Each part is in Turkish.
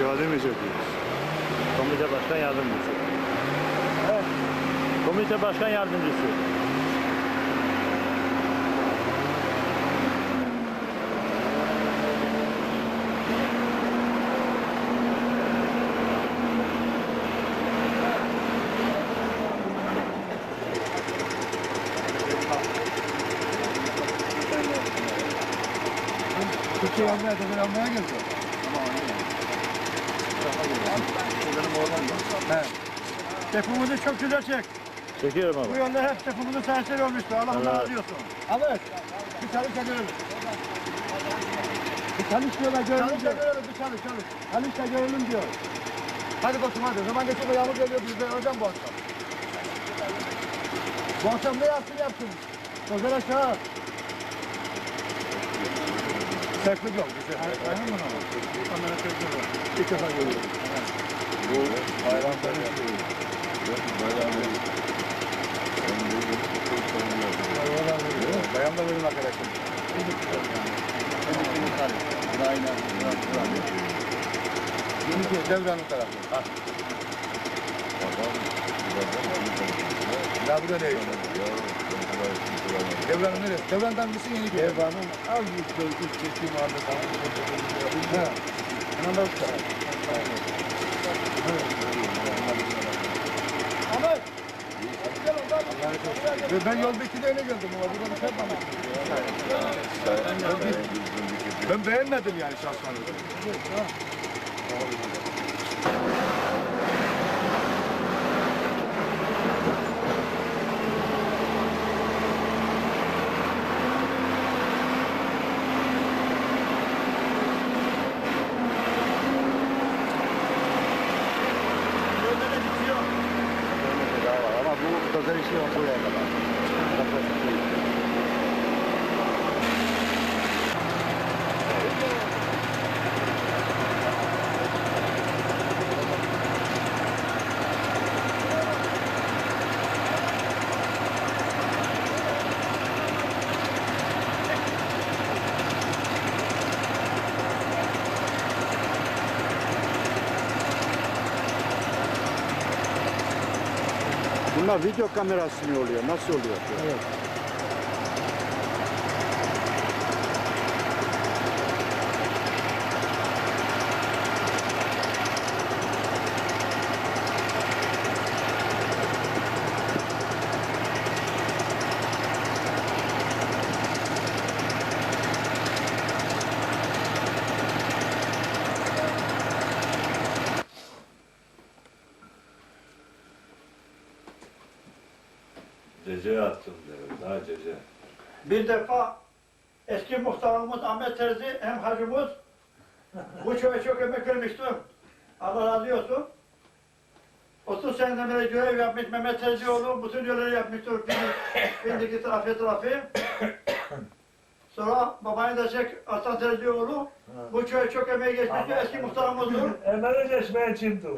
İstihade mi çekiyoruz? Komite Başkan Yardımcısı. Evet. Komite Başkan Yardımcısı. Türkiye almaya da almaya geldi. He. Tepumuzu çok güzel çek. Çekiyorum Bu abi. yolda hep tepumuzu serseri olmuştu. Allah Allah razı olsun. Evet. Bir çalış görelim. Bir çalış diyorlar görelim Çalış da diyor. bir çalış çalış. Çalış da görelim diyor. Hadi bakayım hadi. Zaman geçip yağmur geliyor biz de hocam bu akşam. Bu akşam ne yapsın yapsın. Özel aşağı. Sertlik yok. Aynen mı? Onlara çok güzel. İlk defa görüyorum. Bu bayram benim. Bayram benim. Bayan da benim arkadaşım. Yeni Devran'ın tarafı. Ha. Ya Devran'ın neresi? Devran'dan mısın yeni köy? Devran'ın az köy, üç çeşitli falan. Ha. De usta. Ahmet. Ve ben yoldaki de öyle geldim. Ama buradan bir şey yapmamıştım. Ben beğenmedim yani şahsen. Yolda da bitiyor. Ama bu dozer işi yok buraya kadar. Bunlar video kamerası mı oluyor? Nasıl oluyor? Evet. Cece attım diyor. Daha cece. Bir defa eski muhtarımız Ahmet Terzi hem hacımız bu köye çok emek vermişti. Allah razı olsun. 30 seneden beri görev yapmış Mehmet Terzioğlu bütün yolları yapmıştır. Bindiki tarafı tarafı. Sonra babayı da çek Aslan Terzioğlu. Bu köye çok emeği geçmişti. Eski muhtarımızdır. Hemen geçmeye çıktı.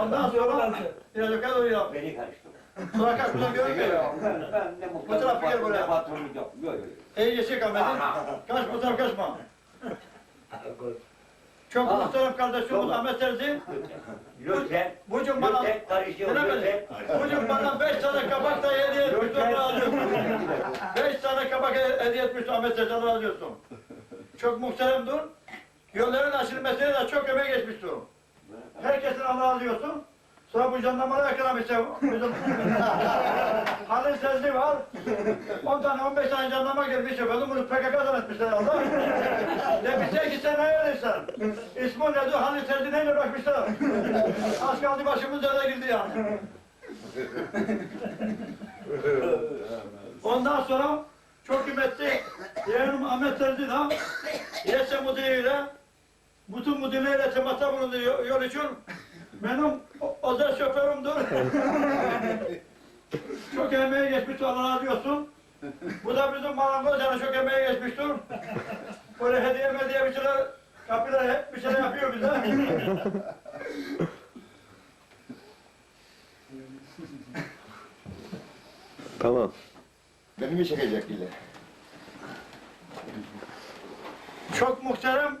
Ondan sonra biraz yukarı doğru yap. Beni karıştırma. Sonra kalk buradan görünmüyor. Ben, ben ne Bu tarafa gel muhtarım, buraya. ne patronluk çek Ahmet'in. Kaç bu taraf kaçma. Çok muhterem kardeşimiz Ahmet Terzi. Lütfen, Bugün bana, lütfen karışıyor, Bilemedim. lütfen. bugün bana beş tane kabak da hediye etmiş. Razı olsun. Beş tane kabak hediye etmiş Ahmet Terzi. Razı olsun. Çok muhteremdir. Yolların açılmasına da çok emeği geçmiştir. Herkesin razı olsun. Sonra bu jandarmalar yakalamışlar. Halil Sezli var. 10 tane 15 tane jandarma gelmiş efendim. Bunu PKK zannetmişler Allah. Demişler ki sen ne verirsen. İsmi nedir? Halil Sezli neyle bakmışlar. Az kaldı başımız derde girdi yani. Ondan sonra çok kıymetli yeğenim Ahmet Sezli de YS müdürüyle bütün müdürleriyle temasta bulundu yol için. Benim özel şoförümdür. çok emeği geçmiştir Allah razı olsun. Bu da bizim marangoz yani çok emeği geçmiştir. Böyle hediye hediye bir şeyler kapıda hep bir şeyler yapıyor bize. Tamam. Beni mi çekecek ille? Çok muhterem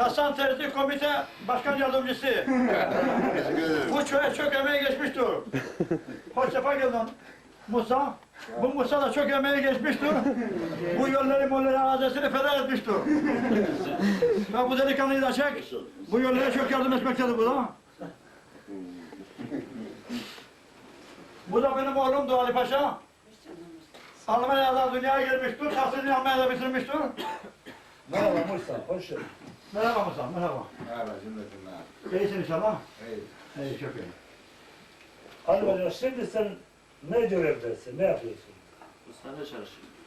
Hasan Terzi Komite Başkan Yardımcısı. Bu köye çok emeği geçmiştir. Hoş sefa geldin Musa. Bu Musa da çok emeği geçmiştir. Bu yolları molları azesini feda etmiştir. Ve bu delikanlıyı da çek. Bu yollara çok yardım etmektedir bu da. Bu da benim oğlumdu Ali Paşa. Almanya'da dünyaya gelmiştir. Tahsilini Almanya'da bitirmiştir. Merhaba Musa, hoş geldin. Merhaba Musa, merhaba. Merhaba cümletinden. İyisin inşallah. İyi. İyi, çok iyi. Ali Paşa şimdi sen ne görevdesin, ne yapıyorsun? Ustane çalışıyorum.